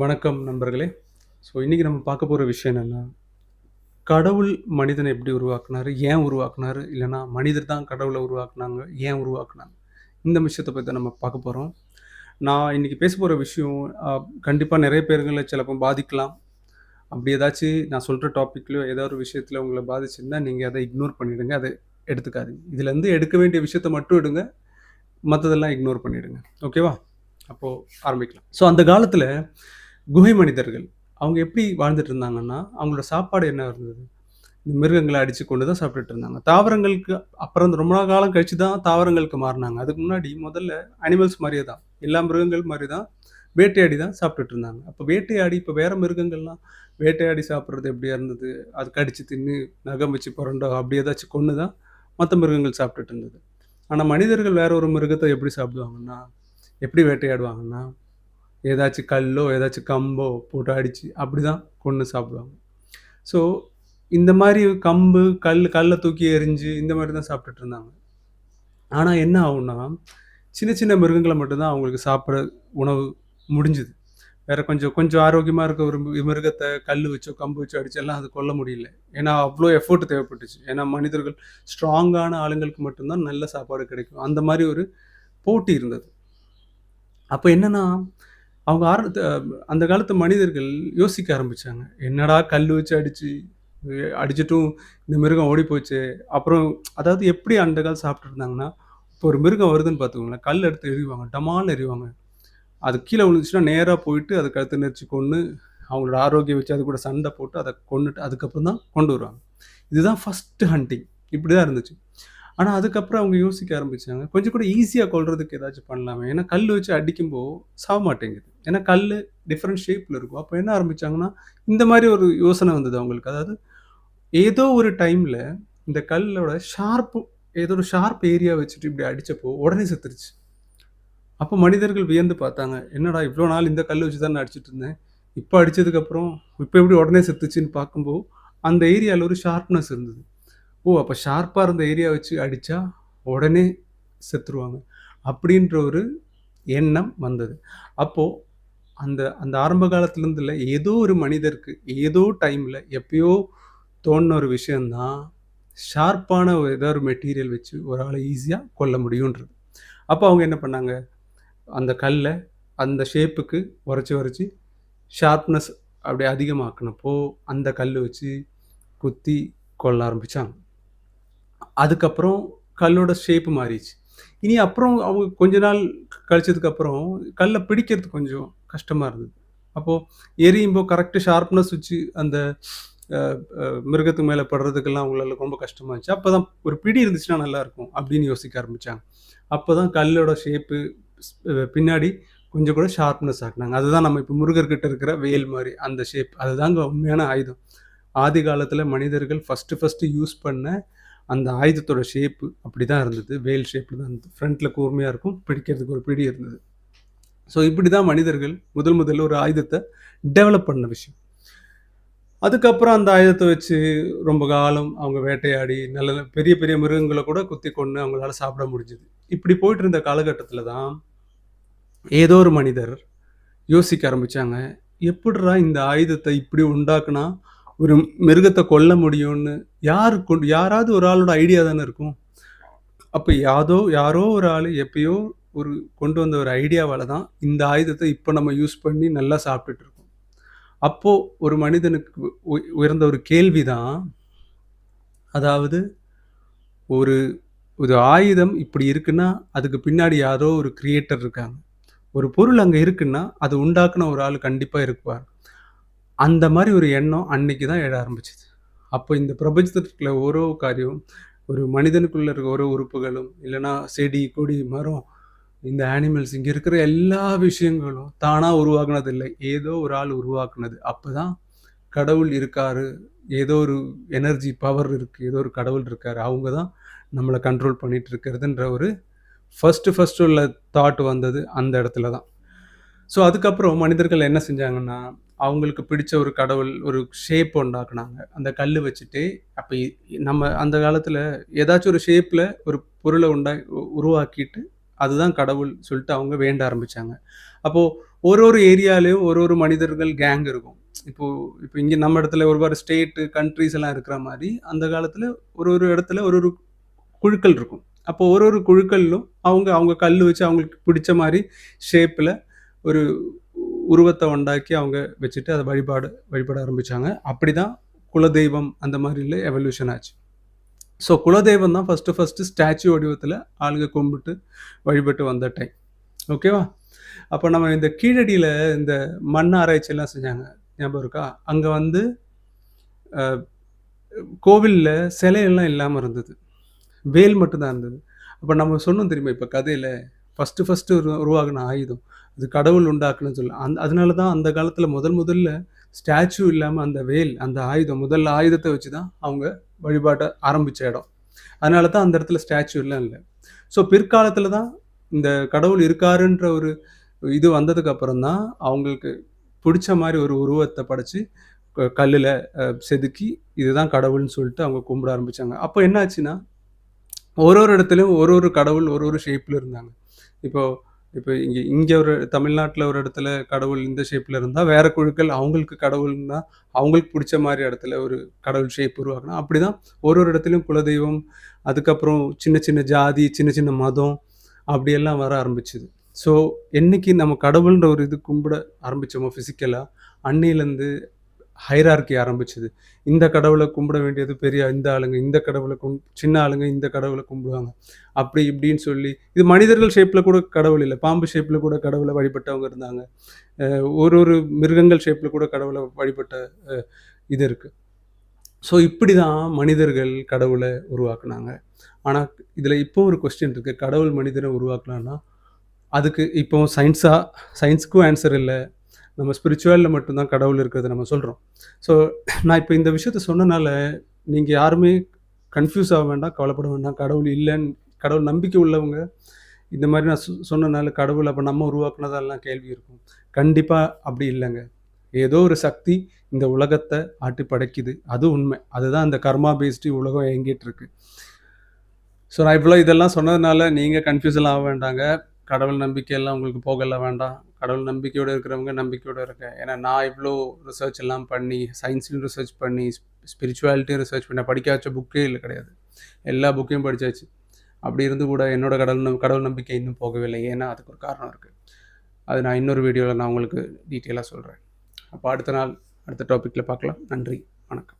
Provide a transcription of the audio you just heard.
வணக்கம் நண்பர்களே. ஸோ இன்றைக்கி நம்ம பார்க்க போகிற விஷயம் என்னென்னா கடவுள் மனிதனை எப்படி உருவாக்குனாரு? ஏன் உருவாக்குனாரு? இல்லைனா மனிதர் தான் கடவுளை உருவாக்குனாங்க. ஏன் உருவாக்குனாங்க? இந்த விஷயத்தை பற்றி நம்ம பார்க்க போகிறோம் நான் இன்றைக்கி பேச போகிற விஷயம் கண்டிப்பாக நிறைய நெறைய சிலப்போ பாதிக்கலாம். அப்படி ஏதாச்சும் நான் சொல்கிற டாப்பிக்லையோ ஏதோ ஒரு விஷயத்தில் உங்களை பாதிச்சிருந்தா, நீங்கள் அதை இக்னோர் பண்ணிவிடுங்க அதை எடுத்துக்காதீங்க. இதுலேருந்து எடுக்க வேண்டிய விஷயத்த மட்டும் எடுங்க. மற்றதெல்லாம் இக்னோர் பண்ணிவிடுங்க ஓகேவா? அப்போது ஆரம்பிக்கலாம். ஸோ அந்த காலத்தில் குகை மனிதர்கள் அவங்க எப்படி வாழ்ந்துட்டு இருந்தாங்கன்னா, அவங்களோட சாப்பாடு என்ன இருந்தது? இந்த மிருகங்களை அடித்து கொண்டு தான் சாப்பிட்டுட்டு இருந்தாங்க. தாவரங்களுக்கு அப்புறம் ரொம்ப நாள் காலம் கழித்து தான் தாவரங்களுக்கு மாறினாங்க அதுக்கு முன்னாடி முதல்ல அனிமல்ஸ் மாதிரியே தான். எல்லா மிருகங்கள் மாதிரி தான் வேட்டையாடி தான் சாப்பிட்டுட்டு இருந்தாங்க. அப்போ வேட்டையாடி இப்போ வேறு மிருகங்கள்லாம் வேட்டையாடி சாப்பிட்றது எப்படியா இருந்தது? அது கடித்து தின்னு, நகம் வச்சு புரண்டோ அப்படி ஏதாச்சும் கொண்டு தான் மற்ற மிருகங்கள் சாப்பிட்டுட்டு இருந்தது. ஆனால் மனிதர்கள் வேற ஒரு மிருகத்தை எப்படி சாப்பிடுவாங்கன்னா, எப்படி வேட்டையாடுவாங்கன்னா, ஏதாச்சும் கல்லோ, ஏதாச்சும் கம்போ போட்டு அடித்து அப்படி தான் கொன்று சாப்பிடுவாங்க. ஸோ இந்த மாதிரி கம்பு, கல் கல்லை தூக்கி எரிஞ்சு இந்த மாதிரி தான் சாப்பிட்டுட்டு இருந்தாங்க. ஆனால் என்ன ஆகும்னா, சின்ன சின்ன மிருகங்களை மட்டும்தான் அவங்களுக்கு சாப்பிட உணவு முடிஞ்சுது. வேறு கொஞ்சம் கொஞ்சம் ஆரோக்கியமாக இருக்க ஒரு மிருகத்தை கல் வச்சோ, கம்பு வச்சோ அடிச்செல்லாம் அது கொல்ல முடியல. ஏன்னா அவ்வளோ எஃபோர்ட் தேவைப்பட்டுச்சு. ஏன்னா மனிதர்கள் ஸ்ட்ராங்கான ஆளுங்களுக்கு மட்டும்தான் நல்ல சாப்பாடு கிடைக்கும். அந்த மாதிரி ஒரு போட்டி இருந்தது. அப்போ என்னென்னா அவங்க ஆர அந்த காலத்து மனிதர்கள் யோசிக்க ஆரம்பித்தாங்க என்னடா கல் வச்சு அடித்து அடிச்சிட்டும் இந்த மிருகம் ஓடி போச்சு அப்புறம் அதாவது எப்படி அந்த காலம் சாப்பிட்டுட்டு இருந்தாங்கன்னா, இப்போ ஒரு மிருகம் வருதுன்னு பார்த்துக்கோங்களேன், கல் எடுத்து எறிவாங்க. டமால்னு எறிவாங்க. அது கீழே விழுந்துச்சுன்னா நேராக போயிட்டு அதை கழுத்து நெரிச்சு கொன்று அவங்களோட ஆரோக்கியம் வச்சு அது கூட சண்டை போட்டு அதை கொண்டுட்டு அதுக்கப்புறம் தான் கொண்டு வருவாங்க. இதுதான் ஃபஸ்ட்டு ஹண்டிங். இப்படி தான் இருந்துச்சு. ஆனால் அதுக்கப்புறம் அவங்க யோசிக்க ஆரம்பிச்சாங்க. கொஞ்சம் கூட ஈஸியாக கொள்றதுக்கு ஏதாச்சும் பண்ணலாமே! ஏன்னா கல் வச்சு அடிக்கும்போது சாக மாட்டேங்குது. ஏன்னா கல் டிஃப்ரெண்ட் ஷேப்பில் இருக்கும். அப்போ என்ன ஆரம்பிச்சாங்கன்னா, இந்த மாதிரி ஒரு யோசனை வந்தது அவங்களுக்கு. அதாவது ஏதோ ஒரு டைமில் இந்த கல்லோட ஷார்ப்பு ஏதோ ஒரு ஷார்ப் ஏரியா வச்சுட்டு இப்படி அடித்தப்போ உடனே செத்துருச்சு. அப்போ மனிதர்கள் வியந்து பார்த்தாங்க. என்னடா இவ்வளோ நாள் இந்த கல் வச்சு தானே அடிச்சுட்டு இருந்தேன். இப்போ அடித்ததுக்கப்புறம் இப்போ எப்படி உடனே செத்துச்சுன்னு பார்க்கும்போது அந்த ஏரியாவில் ஒரு ஷார்ப்னஸ் இருந்தது. ஓ! அப்போ ஷார்ப்பாக இருந்த ஏரியா வச்சு அடித்தா உடனே செத்துருவாங்க. அப்படின்ற ஒரு எண்ணம் வந்தது. அப்போது அந்த அந்த ஆரம்ப காலத்துலேருந்து இல்லை ஏதோ ஒரு மனிதருக்கு ஏதோ டைமில் எப்பயோ தோணுன ஒரு விஷயந்தான் ஷார்ப்பான ஒரு ஏதோ ஒரு மெட்டீரியல் வச்சு ஒரு ஆளை ஈஸியாக கொல்ல முடியுன்றது. அப்போ அவங்க என்ன பண்ணாங்க, அந்த கல்லை அந்த ஷேப்புக்கு உரைச்சி உரைச்சி ஷார்ப்னஸ் அப்படியே அதிகமாக்கினப்போ அந்த கல் வச்சு குத்தி கொல்ல ஆரம்பிச்சாங்க. அதுக்கப்புறம் கல்லோட ஷேப் மாறிச்சு இனி அப்புறம் அவங்க கொஞ்ச நாள் கழிச்சதுக்கப்புறம் கல்லை பிடிக்கிறது கொஞ்சம் கஷ்டமாக இருந்தது. அப்போது எரியும்போ கரெக்டு ஷார்ப்னஸ் வச்சு அந்த அ மேலே மிருகத்து படுறதுக்கெல்லாம் அவங்களால ரொம்ப கஷ்டமா இருந்துச்சு. அப்பதான் ஒரு பிடி இருந்துச்சுன்னா நல்லாயிருக்கும் அப்படின்னு யோசிக்க ஆரம்பிச்சாங்க. அப்பதான் கல்லோட ஷேப்பு பின்னாடி கொஞ்சம் கூட ஷார்ப்னஸ் ஆக்குனாங்க. அதுதான் நம்ம இப்போ முருகர்கிட்ட இருக்கிற வேல் மாதிரி அந்த ஷேப். அதுதாங்க உண்மையான ஆயுதம். ஆதி காலத்தில் மனிதர்கள் ஃபஸ்ட்டு ஃபஸ்ட்டு யூஸ் பண்ண அந்த ஆயுதத்தோட ஷேப்பு அப்படிதான் இருந்தது. வேல் ஷேப்பில் தான் இருந்தது. ஃப்ரண்ட்டில் கூர்மையாக இருக்கும். பிடிக்கிறதுக்கு ஒரு பிடி இருந்தது. ஸோ இப்படி தான் மனிதர்கள் முதல் முதல்ல ஒரு ஆயுதத்தை டெவலப் பண்ண விஷயம். அதுக்கப்புறம் அந்த ஆயுதத்தை வச்சு ரொம்ப காலம் அவங்க வேட்டையாடி நல்ல நல்ல பெரிய பெரிய மிருகங்களை கூட குத்தி கொண்டு அவங்களால சாப்பிட முடிஞ்சுது இப்படி போயிட்டு இருந்த காலகட்டத்தில் தான், ஏதோ ஒரு மனிதர் யோசிக்க ஆரம்பிச்சாங்க. எப்படிரா இந்த ஆயுதத்தை இப்படி உண்டாக்குனா, ஒரு மிருகத்தை கொல்ல முடியும்னு யாரு கொண்டு யாராவது ஒரு ஆளோட ஐடியா தானே இருக்கும். அப்போ யாதோ யாரோ ஒரு ஆள் எப்பயோ ஒரு கொண்டு வந்த ஒரு ஐடியாவால் தான் இந்த ஆயுதத்தை இப்போ நம்ம யூஸ் பண்ணி நல்லா சாப்பிட்டுட்டு இருக்கோம். அப்போது ஒரு மனிதனுக்கு உ உயர்ந்த ஒரு கேள்வி தான், அதாவது ஒரு ஒரு ஆயுதம் இப்படி இருக்குன்னா, அதுக்கு பின்னாடி யாரோ ஒரு கிரியேட்டர் இருக்காங்க. ஒரு பொருள் அங்கே இருக்குன்னா, அது உண்டாக்குன ஒரு ஆள் கண்டிப்பாக இருப்பார். அந்த மாதிரி ஒரு எண்ணம் அன்னைக்கு தான் எழ ஆரம்பிச்சிது அப்போ இந்த பிரபஞ்சத்துல ஓரோ காரியம், ஒரு மனிதனுக்குள்ளே இருக்க ஒரு உறுப்புகளும், இல்லைன்னா செடி, கொடி, மரம், இந்த ஆனிமல்ஸ் இங்கே இருக்கிற எல்லா விஷயங்களும் தானாக உருவாக்குனது இல்லை ஏதோ ஒரு ஆள் உருவாக்குனது. அப்போ தான் கடவுள் இருக்காரு. ஏதோ ஒரு எனர்ஜி பவர் இருக்குது ஏதோ ஒரு கடவுள் இருக்காரு. அவங்க தான் நம்மளை கண்ட்ரோல் பண்ணிகிட்டு இருக்கிறதுன்ற ஒரு ஃபஸ்ட்டு ஃபஸ்ட்டு உள்ள தாட் வந்தது அந்த இடத்துல தான். ஸோ அதுக்கப்புறம் மனிதர்கள் என்ன செஞ்சாங்கன்னா, அவங்களுக்கு பிடிச்ச ஒரு கடவுள் ஒரு ஷேப் உண்டாக்குனாங்க. அந்த கல் வச்சுட்டு அப்போ நம்ம அந்த காலத்தில் ஏதாச்சும் ஒரு ஷேப்பில் ஒரு பொருளை உண்டா உ உருவாக்கிட்டு, அதுதான் கடவுள் சொல்லிட்டு அவங்க வேண்ட ஆரம்பித்தாங்க அப்போது ஒரு ஒரு ஏரியாலையும் ஒரு ஒரு மனிதர்கள் கேங் இருக்கும். இப்போ இப்போ இங்கே நம்ம இடத்துல ஒருபாடு ஸ்டேட்டு, கண்ட்ரீஸ் எல்லாம் இருக்கிற மாதிரி அந்த காலத்தில் ஒரு ஒரு இடத்துல ஒரு ஒரு குழுக்கள் இருக்கும். அப்போ ஒரு ஒரு குழுக்கள்லும் அவங்க அவங்க கல் வச்சு அவங்களுக்கு பிடிச்ச மாதிரி ஷேப்பில் ஒரு உருவத்தை உண்டாக்கி அவங்க வச்சுட்டு அதை வழிபாடு வழிபட ஆரம்பிச்சாங்க. அப்படிதான் குலதெய்வம் அந்த மாதிரில எவல்யூஷன் ஆச்சு. ஸோ குலதெய்வம் தான் ஃபஸ்ட்டு ஃபஸ்ட்டு ஸ்டாச்சு வடிவத்தில் ஆளுங்க கும்பிட்டு வழிபட்டு வந்த டைம். ஓகேவா? அப்போ நம்ம இந்த கீழடியில் இந்த மண் ஆராய்ச்சியெல்லாம் செஞ்சாங்க. ஞாபகம் இருக்கா? அங்கே வந்து கோவிலில் சிலையெல்லாம் இல்லாமல் இருந்தது. வேல் மட்டும்தான் இருந்தது. அப்போ நம்ம சொன்னோம் தெரியுமா இப்போ கதையில் ஃபஸ்ட்டு ஃபஸ்ட்டு உருவாகின ஆயுதம். அது கடவுள் உண்டாக்குன்னு சொல்லலாம் அந் அதனால தான் அந்த காலத்தில் முதல் முதல்ல ஸ்டாச்சு இல்லாமல் அந்த வேல், அந்த ஆயுதம் முதல் ஆயுதத்தை வச்சு தான் அவங்க வழிபாட்ட ஆரம்பித்த இடம். அதனால தான் அந்த இடத்துல ஸ்டாச்சு எல்லாம் இல்லை ஸோ பிற்காலத்தில் தான் இந்த கடவுள் இருக்காருன்ற ஒரு இது வந்ததுக்கு அப்புறம் தான் அவங்களுக்கு பிடிச்ச மாதிரி ஒரு உருவத்தை படைச்சு க செதுக்கி இதுதான் கடவுள்னு சொல்லிட்டு அவங்க கும்பிட ஆரம்பிச்சாங்க. அப்போ என்னாச்சுன்னா ஒரு ஒரு இடத்துலையும் ஒரு ஒரு கடவுள் ஒரு ஒரு ஷேப்பில் இருந்தாங்க. இப்போது இப்போ இங்கே இங்கே ஒரு தமிழ்நாட்டில் ஒரு இடத்துல கடவுள் இந்த ஷேப்பில் இருந்தால் வேறு குழுக்கள் அவங்களுக்கு கடவுள்னா, அவங்களுக்கு பிடிச்ச மாதிரி இடத்துல ஒரு கடவுள் ஷேப் உருவாக்கணும். அப்படிதான் ஒரு ஒரு இடத்துலையும் குலதெய்வம், அதுக்கப்புறம் சின்ன சின்ன ஜாதி, சின்ன சின்ன மதம் அப்படியெல்லாம் வர ஆரம்பிச்சது. ஸோ என்னைக்கு நம்ம கடவுள்ன்ற ஒரு இது கும்பிட ஆரம்பித்தோமோ ஃபிசிக்கலாக அன்னையிலேருந்து ஹைரார்கி ஆரம்பிச்சது. இந்த கடவுளை கும்பிட வேண்டியது பெரிய இந்த ஆளுங்க, இந்த கடவுளை கும் சின்ன ஆளுங்க இந்த கடவுளை கும்பிடுவாங்க. அப்படி இப்படின்னு சொல்லி இது மனிதர்கள் ஷேப்பில் கூட கடவுள் இல்லை பாம்பு ஷேப்பில் கூட கடவுளை வழிபட்டவங்க இருந்தாங்க. ஒரு ஒரு மிருகங்கள் ஷேப்பில் கூட கடவுளை வழிபட்ட இது இருக்குது ஸோ இப்படி தான் மனிதர்கள் கடவுளை உருவாக்குனாங்க. ஆனால் இதில் இப்போ ஒரு கொஸ்டின் இருக்குது கடவுள் மனிதனை உருவாக்கலான்னா, அதுக்கு இப்போ சயின்ஸாக சயின்ஸ்க்கும் ஆன்சர் இல்லை நம்ம ஸ்பிரிச்சுவலில் மட்டும்தான் கடவுள் இருக்கிறத நம்ம சொல்கிறோம் ஸோ நான் இப்போ இந்த விஷயத்த சொன்னனால, நீங்கள் யாருமே கன்ஃப்யூஸ் ஆக வேண்டாம், கவலைப்பட வேண்டாம். கடவுள் இல்லைன்னு கடவுள் நம்பிக்கை உள்ளவங்க, இந்த மாதிரி நான் சொ சொன்னனால கடவுள் அப்போ நம்ம உருவாக்குனதெல்லாம் கேள்வி இருக்கும். கண்டிப்பாக அப்படி இல்லைங்க ஏதோ ஒரு சக்தி இந்த உலகத்தை ஆட்டி படைக்குது. அது உண்மை. அதுதான் அந்த கர்மா பேஸ்டு உலகம் இயங்கிட்டு இருக்கு. ஸோ நான் இவ்வளோ இதெல்லாம் சொன்னதுனால நீங்கள் கன்ஃப்யூஸ்லாம் ஆக வேண்டாங்க. கடவுள் நம்பிக்கையெல்லாம் உங்களுக்கு போகல வேண்டாம். கடவுள் நம்பிக்கையோடு இருக்கிறவங்க நம்பிக்கையோடு இருக்கேன் ஏன்னா நான் இவ்வளோ ரிசர்ச் எல்லாம் பண்ணி, சயின்ஸ்லையும் ரிசர்ச் பண்ணி, ஸ்பிரிச்சுவாலிட்டியும் ரிசர்ச் பண்ணி படிக்காச்ச புக்கே இல்லை கிடையாது. எல்லா புக்கையும் படிச்சாச்சு. அப்படி இருந்து கூட என்னோட கடவுள் நம் கடவுள் நம்பிக்கை இன்னும் போகவில்லை. ஏன்னா அதுக்கு ஒரு காரணம் இருக்குது அது நான் இன்னொரு வீடியோவில் நான் உங்களுக்கு டீட்டெயிலாக சொல்கிறேன் அப்போ அடுத்த நாள் அடுத்த டாப்பிக்கில் பார்க்கலாம். நன்றி. வணக்கம்.